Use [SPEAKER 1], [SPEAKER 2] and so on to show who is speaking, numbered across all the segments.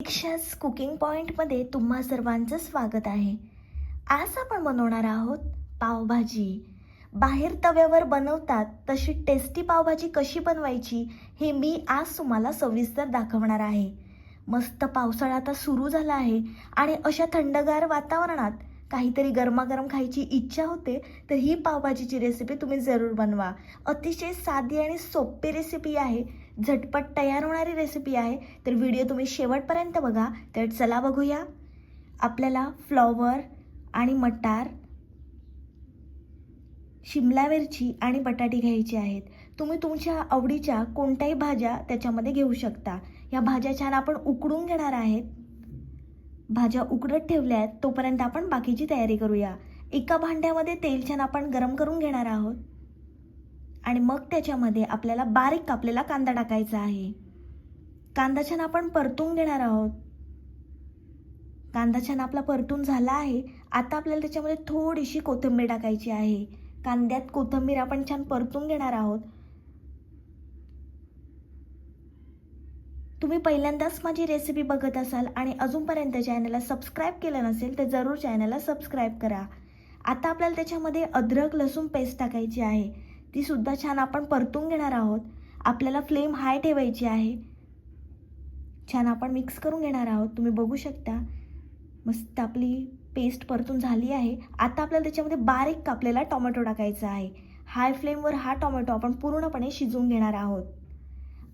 [SPEAKER 1] दीक्षास cooking पॉईंटमध्ये तुम्हा सर्वांचं स्वागत आहे. आज आपण बनवणार आहोत पावभाजी. बाहेर तव्यावर बनवतात तशी टेस्टी पावभाजी कशी बनवायची हे मी आज तुम्हाला सविस्तर दाखवणार आहे. मस्त पावसाळा आता सुरू झाला आहे आणि अशा थंडगार वातावरणात काहीतरी गरमागरम खायची इच्छा होते तर ही पावभाजीची रेसिपी तुम्ही जरूर बनवा. अतिशय साधी आणि सोपी रेसिपी आहे. झटपट तयार होणारी रेसिपी आहे. तर व्हिडिओ तुम्ही शेवटपर्यंत बघा. तर चला बघूया. आपल्याला फ्लॉवर आणि मटार शिमला मिरची आणि बटाटे घ्यायचे आहेत. तुम्ही तुमच्या आवडीच्या कोणत्याही भाज्या त्याच्यामध्ये घेऊ शकता. या भाज्या छान आपण उकडून घेणार आहेत. भाज्या उकडत ठेवल्या आहेत तोपर्यंत आपण बाकीची तयारी करूया. एका भांड्यामध्ये तेल छान आपण गरम करून घेणार आहोत. आणि मग त्याच्यामध्ये आपल्याला बारीक कापलेला कांदा टाकायचा आहे. कांदा छान आपण परतून घेणार आहोत. कांदा छान आपला परतून झाला आहे. आता आपल्याला त्याच्यामध्ये थोडीशी कोथिंबीर टाकायची आहे. कांद्यात कोथिंबीर आपण छान परतून घेणार आहोत. तुम्ही पहिल्यांदाच माझी रेसिपी बघत असाल आणि अजूनपर्यंत चॅनलला सबस्क्राईब केलं नसेल तर जरूर चॅनलला सबस्क्राईब करा. आता आपल्याला त्याच्यामध्ये अद्रक लसूण पेस्ट टाकायची आहे. ती सुद्धा छान आपण परतून घेणार आहोत. आपल्याला फ्लेम हाय ठेवायची आहे. छान आपण मिक्स करून घेणार आहोत. तुम्ही बघू शकता. मस्त आपली पेस्ट परतून झाली आहे. आता आपल्याला त्याच्यामध्ये बारीक कापलेला टोमॅटो टाकायचा आहे. हाय फ्लेमवर हा टोमॅटो आपण पूर्णपणे शिजवून घेणार आहोत.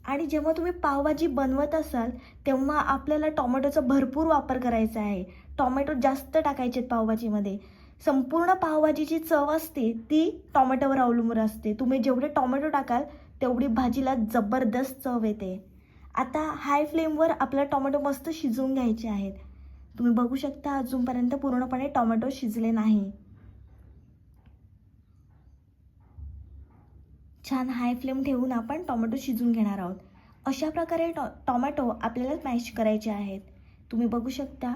[SPEAKER 1] आणि जेव्हा तुम्ही पावभाजी बनवत असाल तेव्हा आपल्याला टोमॅटोचा भरपूर वापर करायचा आहे. टोमॅटो जास्त टाकायचे आहेत पावभाजीमध्ये. संपूर्ण पावभाजीची चव असते ती टोमॅटोवर अवलंबून असते. तुम्ही जेवढे टोमॅटो टाकाल तेवढी भाजीला जबरदस्त चव येते. आता हाय फ्लेमवर आपला टोमॅटो मस्त शिजवून घ्यायचे आहेत. तुम्ही बघू शकता अजूनपर्यंत पूर्णपणे टोमॅटो शिजले नाही. छान हाय फ्लेम ठेवून आपण टोमॅटो शिजून घेणार आहोत. अशा प्रकारे टॉ टोमॅटो आपल्याला मॅश करायचे आहेत. तुम्ही बघू शकता.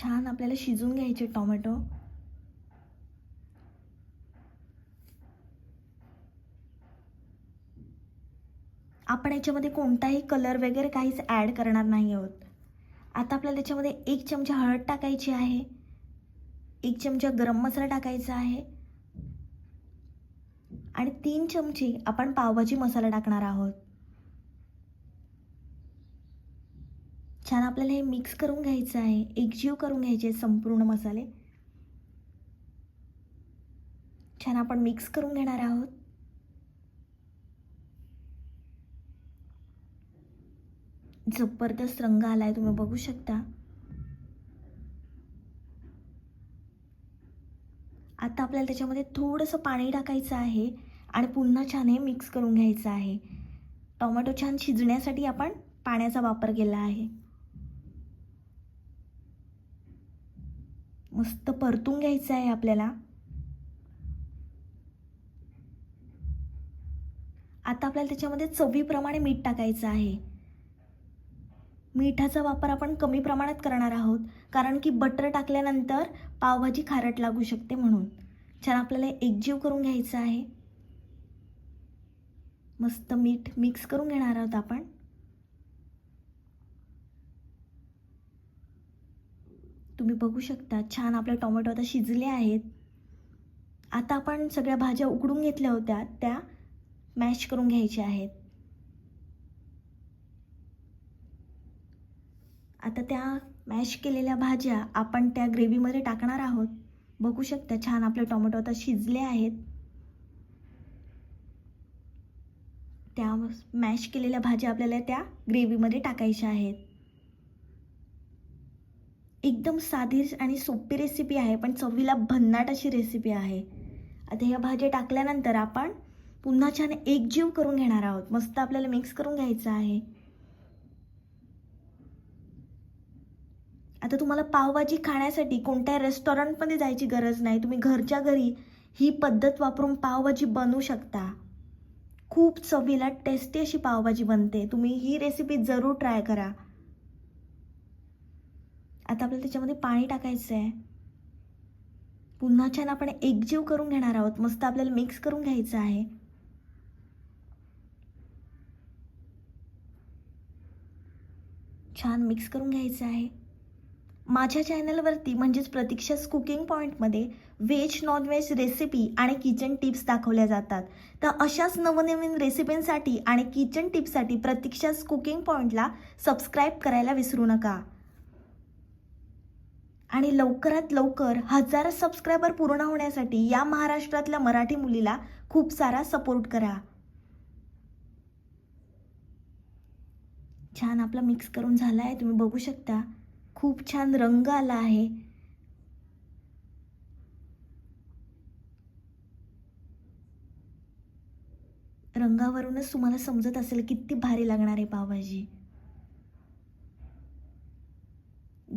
[SPEAKER 1] छान आपल्याला शिजून घ्यायचे टोमॅटो आपण याच्यामध्ये कोणताही कलर वगैरे काहीच ॲड करणार नाही आहोत. आता आपल्याला त्याच्यामध्ये एक चमचा हळद टाकायची आहे. एक चमचा गरम मसाला टाकायचा आहे. आणि तीन चमचे आपण पावभाजी मसाला टाकणार आहोत. छान आपल्याला हे मिक्स करून घ्यायचं आहे. एकजीव करून घ्यायचे संपूर्ण मसाले. छान आपण मिक्स करून घेणार आहोत. जबरदस्त रंग आला आहे तुम्ही बघू शकता. आता आपल्याला त्याच्यामध्ये थोडंसं पाणी टाकायचं आहे आणि पुन्हा छान हे मिक्स करून घ्यायचं आहे. टोमॅटो छान शिजण्यासाठी आपण पाण्याचा वापर केला आहे. मस्त परतून घ्यायचं आहे आपल्याला. आता आपल्याला त्याच्यामध्ये चवीप्रमाणे मीठ टाकायचं आहे. मिठाचा वापर आपण कमी प्रमाणात करणार आहोत कारण की बटर टाकल्यानंतर पावभाजी खारट लागू शकते म्हणून. छान आपल्याला एकजीव करून घ्यायचं आहे. मस्त मीठ मिक्स करून घेणार आहोत आपण. तुम्ही बघू शकता छान आपले टोमॅटो आता शिजले आहेत. आता आपण सगळ्या भाज्या उकडून घेतल्या होत्या त्या मॅश करून घ्यायच्या आहेत. आता त्या मॅश केलेल्या भाज्या आपण त्या ग्रेव्हीमध्ये टाकणार आहोत. बघू शकता छान आपले टोमॅटो आता शिजले आहेत. त्या मॅश केलेल्या भाज्या आपल्याला त्या ग्रेव्हीमध्ये टाकायच्या आहेत. एकदम साधी आणि सोपी रेसिपी आहे पण चवीला भन्नाट अशी रेसिपी आहे. आता ह्या भाज्या टाकल्यानंतर आपण पुन्हा छान एकजीव करून घेणार आहोत. मस्त आपल्याला मिक्स करून घ्यायचं आहे. आता तुम्हाला पावभाजी खाण्यासाठी कोणत्या रेस्टॉरंटमध्ये जायची गरज नाही. तुम्ही घरच्या घरी ही पद्धत वापरून पावभाजी बनवू शकता. खूप चवीला टेस्टी अशी पावभाजी बनते. तुम्ही ही रेसिपी जरूर ट्राय करा. आता आपल्याला त्याच्यामध्ये पाणी टाकायचं आहे पुन्हा छान आपण एकजीव करून घेणार आहोत. मस्त आपल्याला मिक्स करून घ्यायचं आहे. छान मिक्स करून घ्यायचं आहे. माझ्या चॅनलवरती म्हणजेच प्रतीक्षाच कुकिंग पॉईंटमध्ये व्हेज नॉनव्हेज रेसिपी आणि किचन टिप्स दाखवल्या जातात. तर अशाच नवनवीन रेसिपींसाठी आणि किचन टिप्ससाठी प्रतीक्षाच कुकिंग पॉईंटला सबस्क्राईब करायला विसरू नका. आणि लवकरात लवकर हजार सबस्क्रायबर पूर्ण होण्यासाठी या महाराष्ट्रातल्या मराठी मुलीला खूप सारा सपोर्ट करा. छान आपला मिक्स करून झाला आहे तुम्ही बघू शकता. खूप छान रंग आला आहे. रंगावरूनच तुम्हाला समजत असेल किती भारी लागणार आहे पावभाजी.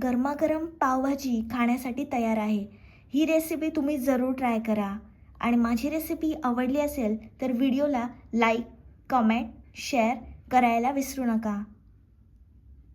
[SPEAKER 1] गरमागरम पावभाजी खाण्यासाठी तयार आहे. ही रेसिपी तुम्ही जरूर ट्राय करा. आणि माझी रेसिपी आवडली असेल तर व्हिडिओला लाईक कमेंट शेअर करायला विसरू नका.